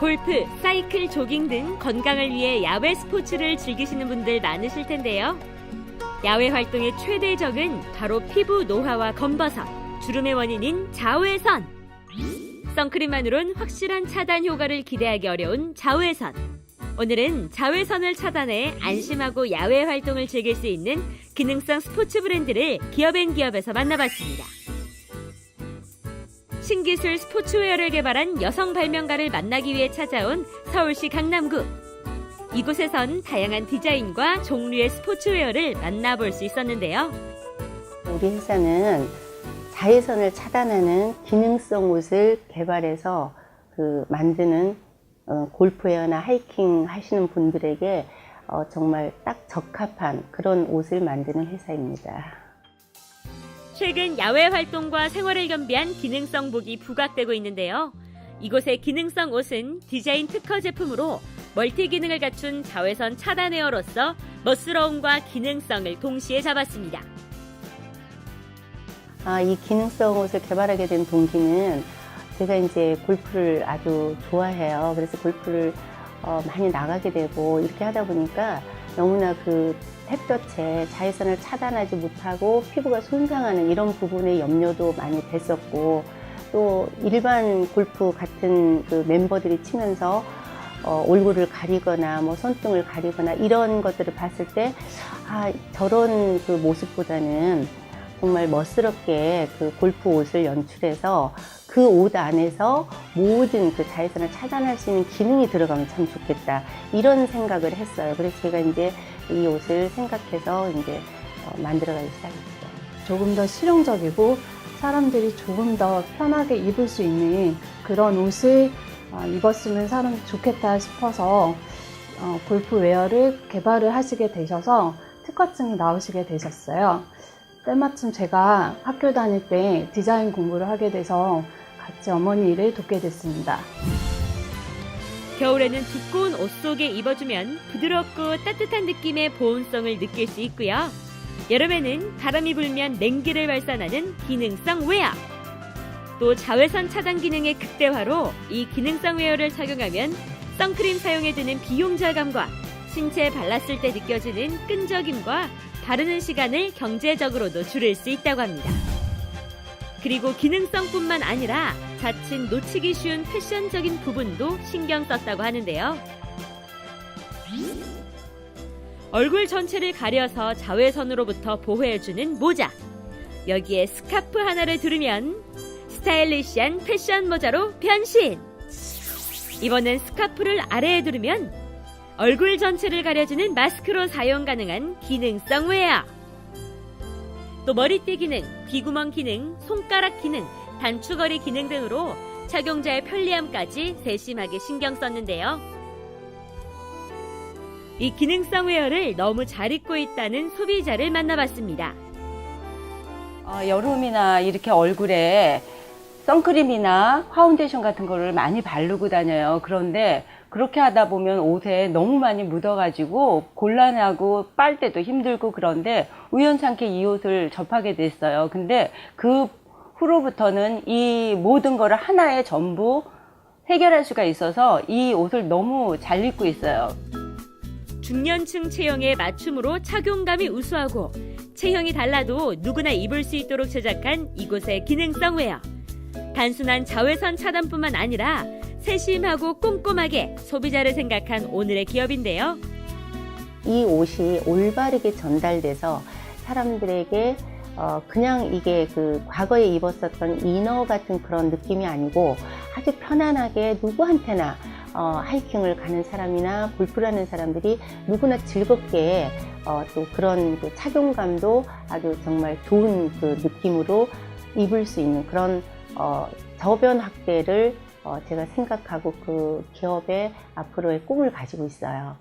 골프, 사이클, 조깅 등 건강을 위해 야외 스포츠를 즐기시는 분들 많으실 텐데요. 야외 활동의 최대 적은 바로 피부 노화와 검버섯, 주름의 원인인 자외선. 선크림만으론 확실한 차단 효과를 기대하기 어려운 자외선. 오늘은 자외선을 차단해 안심하고 야외 활동을 즐길 수 있는 기능성 스포츠 브랜드를 기업앤기업에서 만나봤습니다. 신기술 스포츠웨어를 개발한 여성 발명가를 만나기 위해 찾아온 서울시 강남구. 이곳에선 다양한 디자인과 종류의 스포츠웨어를 만나볼 수 있었는데요. 우리 회사는 자외선을 차단하는 기능성 옷을 개발해서 그 만드는 어, 골프웨어나 하이킹 하시는 분들에게 어, 정말 딱 적합한 그런 옷을 만드는 회사입니다. 최근 야외 활동과 생활을 겸비한 기능성복이 부각되고 있는데요. 이곳의 기능성 옷은 디자인 특허 제품으로 멀티 기능을 갖춘 자외선 차단 웨어로서 멋스러움과 기능성을 동시에 잡았습니다. 아, 이 기능성 옷을 개발하게 된 동기는 제가 이제 골프를 아주 좋아해요. 그래서 골프를 어, 많이 나가게 되고 이렇게 하다 보니까 너무나 그 햇볕에 자외선을 차단하지 못하고 피부가 손상하는 이런 부분에 염려도 많이 됐었고 또 일반 골프 같은 그 멤버들이 치면서 어, 얼굴을 가리거나 뭐 손등을 가리거나 이런 것들을 봤을 때 아, 저런 그 모습보다는 정말 멋스럽게 그 골프 옷을 연출해서 그 옷 안에서 모든 그 자외선을 차단할 수 있는 기능이 들어가면 참 좋겠다. 이런 생각을 했어요. 그래서 제가 이제 이 옷을 생각해서 이제 어, 만들어가기 시작했어요. 조금 더 실용적이고 사람들이 조금 더 편하게 입을 수 있는 그런 옷을 어, 입었으면 사람 좋겠다 싶어서 어, 골프웨어를 개발을 하시게 되셔서 특허증이 나오시게 되셨어요. 때마침 제가 학교 다닐 때 디자인 공부를 하게 돼서 같이 어머니 일을 돕게 됐습니다. 겨울에는 두꺼운 옷 속에 입어주면 부드럽고 따뜻한 느낌의 보온성을 느낄 수 있고요. 여름에는 바람이 불면 냉기를 발산하는 기능성 웨어. 또 자외선 차단 기능의 극대화로 이 기능성 웨어를 착용하면 선크림 사용에 드는 비용 절감과 신체에 발랐을 때 느껴지는 끈적임과 바르는 시간을 경제적으로도 줄일 수 있다고 합니다. 그리고 기능성뿐만 아니라 자칫 놓치기 쉬운 패션적인 부분도 신경 썼다고 하는데요. 얼굴 전체를 가려서 자외선으로부터 보호해주는 모자. 여기에 스카프 하나를 두르면 스타일리시한 패션 모자로 변신! 이번엔 스카프를 아래에 두르면 얼굴 전체를 가려주는 마스크로 사용 가능한 기능성 웨어. 또 머리띠 기능, 귀구멍 기능, 손가락 기능, 단추거리 기능 등으로 착용자의 편리함까지 세심하게 신경 썼는데요. 이 기능성 웨어를 너무 잘 입고 있다는 소비자를 만나봤습니다. 어, 여름이나 이렇게 얼굴에 선크림이나 파운데이션 같은 거를 많이 바르고 다녀요. 그런데 그렇게 하다 보면 옷에 너무 많이 묻어가지고 곤란하고 빨 때도 힘들고 그런데 우연찮게 이 옷을 접하게 됐어요. 근데 그 후로부터는 이 모든 거를 하나에 전부 해결할 수가 있어서 이 옷을 너무 잘 입고 있어요. 중년층 체형에 맞춤으로 착용감이 우수하고 체형이 달라도 누구나 입을 수 있도록 제작한 이곳의 기능성 웨어. 단순한 자외선 차단뿐만 아니라 세심하고 꼼꼼하게 소비자를 생각한 오늘의 기업인데요. 이 옷이 올바르게 전달돼서 사람들에게 어, 그냥 이게 그 과거에 입었었던 이너 같은 그런 느낌이 아니고 아주 편안하게 누구한테나 어, 하이킹을 가는 사람이나 골프를 하는 사람들이 누구나 즐겁게 어, 또 그런 그 착용감도 아주 정말 좋은 그 느낌으로 입을 수 있는 그런 어, 저변 확대를 어, 제가 생각하고 그 기업의 앞으로의 꿈을 가지고 있어요.